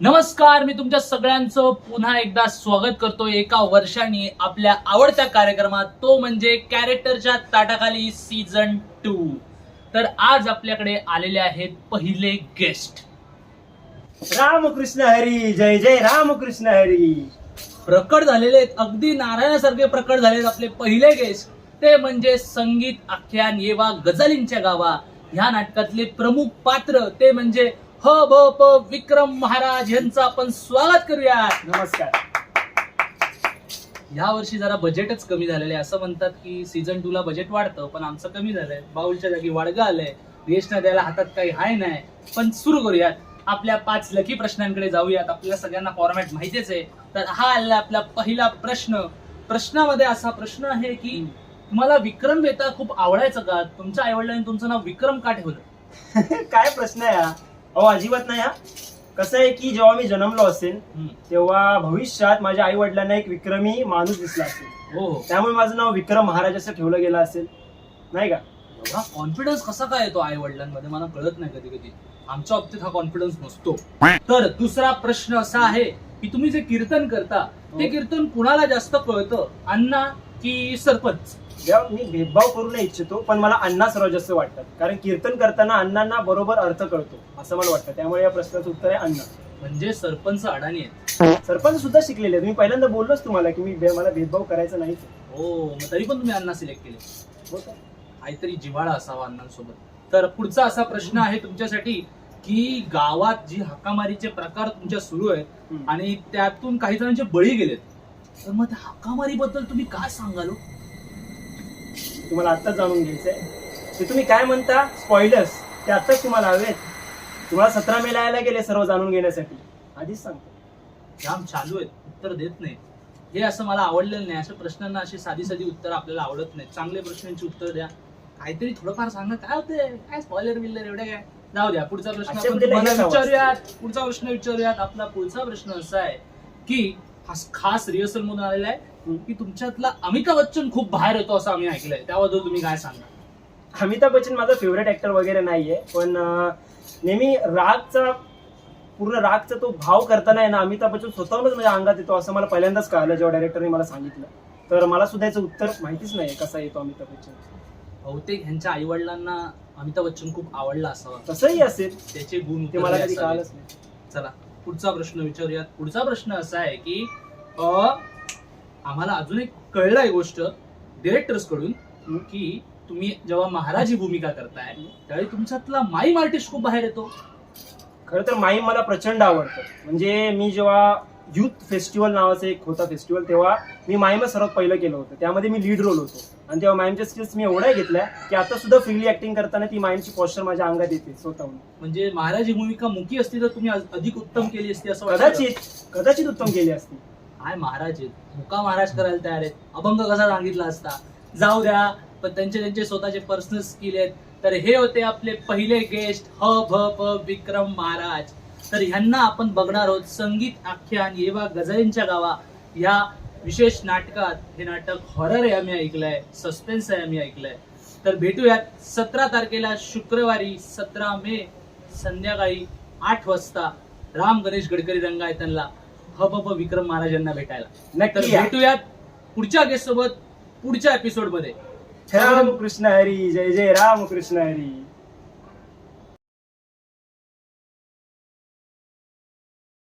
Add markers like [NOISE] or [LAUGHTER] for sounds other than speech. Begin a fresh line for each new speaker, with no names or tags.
नमस्कार मी तुमच्या सगळ्यांचं पुन्हा एकदा स्वागत करतो एका वर्षाने आपल्या आवडत्या कार्यक्रमात. तो म्हणजे कॅरेक्टरच्या ताटाखाली सीझन टू तर आज आपल्याकडे आलेले आहेत पहिले गेस्ट
रामकृष्ण हरी जय जय रामकृष्ण हरी.
प्रकट झालेले आहेत अगदी नारायणासारखे प्रकट झालेत आपले पहिले गेस्ट ते म्हणजे संगीत आख्यान येवा गझलींच्या गावा. ह्या नाटकातले प्रमुख पात्र ते म्हणजे ह प विक्रम महाराज यांचं आपण स्वागत करूया
नमस्कार.
या वर्षी जरा बजेटच कमी झालेलं आहे. असं म्हणतात की सीझन टू ला बजेट वाढतं पण आमचं कमी झालंय. बाउलच्या जागी वाडगं आलंय. रेशना द्यायला हातात काही हाय नाही. पण सुरू करूयात. आपल्या पाच लकी प्रश्नांकडे जाऊयात. आपल्याला सगळ्यांना फॉर्मॅट माहितीच आहे. तर हा आला आपला पहिला प्रश्न. प्रश्नामध्ये असा प्रश्न आहे की तुम्हाला विक्रम वेता खूप आवडायचं का? तुमच्या आईवडिलांनी तुमचं नाव विक्रम का ठेवलं? [LAUGHS]
काय प्रश्न आहे हा? अहो अजिबात नाही हा. कसं आहे की जेव्हा मी जन्मलो असेल. तेव्हा भविष्यात माझ्या आई वडिलांना एक विक्रमी माणूस दिसला असेल.
हो. हो
त्यामुळे माझं नाव विक्रम महाराज असं ठेवलं गेलं असेल. नाही का?
एवढा कॉन्फिडन्स कसा काय येतो आई वडिलांमध्ये मला कळत नाही कधी कधी आमच्या बाबतीत हा कॉन्फिडन्स नसतो. तर दुसरा प्रश्न असा आहे की तुम्ही जे कीर्तन करता ते
हो.
कीर्तन कुणाला जास्त कळतं? अण्णा की सरपंच.
जेव्हा मी भेदभाव करू नाही इच्छितो पण मला अण्णा सर्वात जास्त वाटतात. कारण कीर्तन करताना अण्णांना बरोबर अर्थ कळतो असं मला वाटतं. त्यामुळे या प्रश्नाचं उत्तर आहे अण्णा.
म्हणजे सरपंच अडाणी आहेत.
सरपंच सुद्धा शिकलेले आहेत. मी पहिल्यांदा बोललोच तुम्हाला की मी भे- मला भेदभाव करायचा आहे.
हो मग तरी पण तुम्ही अण्णा सिलेक्ट केले.
हो का?
काहीतरी जिव्हाळा असावा अण्णांसोबत. तर पुढचा असा प्रश्न आहे तुमच्यासाठी की गावात जी हाकामारीचे प्रकार तुमच्या सुरू आहेत. आणि त्यातून काही जणांचे बळी गेलेत. तर मग त्या हाकामारी बद्दल तुम्ही काय सांगाल हो?
तुम्हाला आत्ताच जाणून घ्यायचंय. ते तुम्ही काय म्हणता? स्पॉइलर्स ते आत्ताच तुम्हाला हवेत. तुम्हाला सतरा मेला यायला गेले सर्व जाणून घेण्यासाठी. आधीच सांगतो.
जाम चालू आहेत. उत्तर देत नाहीत. हे असं मला आवडलेलं नाही. अशा प्रश्नांना अशी साधी साधी उत्तर आपल्याला आवडत नाही चांगल्या प्रश्नांची उत्तर द्या. काहीतरी थोडंफार सांगा. काय होते काय स्पॉइलर बिल्लर एवढे काय? जाऊ द्या. पुढचा प्रश्न
अच्छा,
आपण तुम्हाला
लगेच आवाज.
विचारूयात. पुढचा प्रश्न विचारूयात. आपला पुढचा प्रश्न असा आहे की हा खास रिहर्सल मधून आलेला आहे. की तुमच्यातला अमिताभ बच्चन खूप बाहेर येतो असं आम्ही ऐकलंय. त्याबद्दल तुम्ही काय सांगा
अमिताभ बच्चन माझा फेवरेट ऍक्टर वगैरे नाहीये पण नेहमी रागचा पूर्ण रागचा तो भाव करताना आहे ना अमिताभ बच्चन स्वतःहूनच माझ्या अंगात येतो असं मला पहिल्यांदाच कळलं जेव्हा डायरेक्टरने मला सांगितलं. तर मला सुद्धा याचं उत्तर माहितीच नाही कसा येतो अमिताभ बच्चन.
बहुतेक ह्यांच्या आई वडिलांना अमिताभ बच्चन खूप आवडला असावा.
तसंही असेल.
त्याचे गुण
ते मला कधी. कळालंच नाही.
चला. पुढचा प्रश्न विचारूयात. पुढचा प्रश्न असा आहे की आम्हाला अजून एक कळलं आहे गोष्ट.
डिरेक्टर्सकडून
की तुम्ही जेव्हा महाराज भूमिका करताय त्यावेळी तुमच्यातला माईम आर्टिस्ट खूप बाहेर येतो.
खरं तर माईम मला प्रचंड आवडतं. म्हणजे मी जेव्हा युथ फेस्टिवल नावाचं एक होता फेस्टिवल तेव्हा मी माईमच सर्वात पहिलं केलं होतं. त्यामध्ये मी लीड रोल होतो. आणि तेव्हा माईमच्या स्किल्स मी एवढ्या घेतल्या की आता सुद्धा फ्रीली ऍक्टिंग करताना ती माईमची पॉस्चर माझ्या अंगात येते स्वतःहून.
म्हणजे महाराज ही भूमिका मुकी असती तर तुम्ही अधिक उत्तम केली असती असं वाटतं?
कदाचित कदाचित उत्तम केली असती.
काय महाराज आहेत मुका महाराज करायला तयार आहेत. अभंग कसा सांगितला असता? जाऊ द्या पण त्यांचे त्यांचे स्वतःचे पर्सनल स्किल आहेत. तर हे होते आपले पहिले गेस्ट ह भ प विक्रम महाराज. तर ह्यांना आपण बघणार आहोत संगीत आख्यान येवा गझलींच्या गावा. या विशेष नाटकात हे नाटक हॉरर आहे आम्ही ऐकलंय सस्पेन्स आहे आम्ही ऐकलंय. तर भेटूयात सतरा तारखेला शुक्रवारी सतरा मे संध्याकाळी आठ वाजता. राम गणेश गडकरी रंगायतनला ह प विक्रम महाराज यांना भेटायला. तर. भेटूयात पुढच्या गेस्ट सोबत पुढच्या एपिसोडमध्ये.
राम कृष्ण हरी जय जय राम कृष्ण हरी.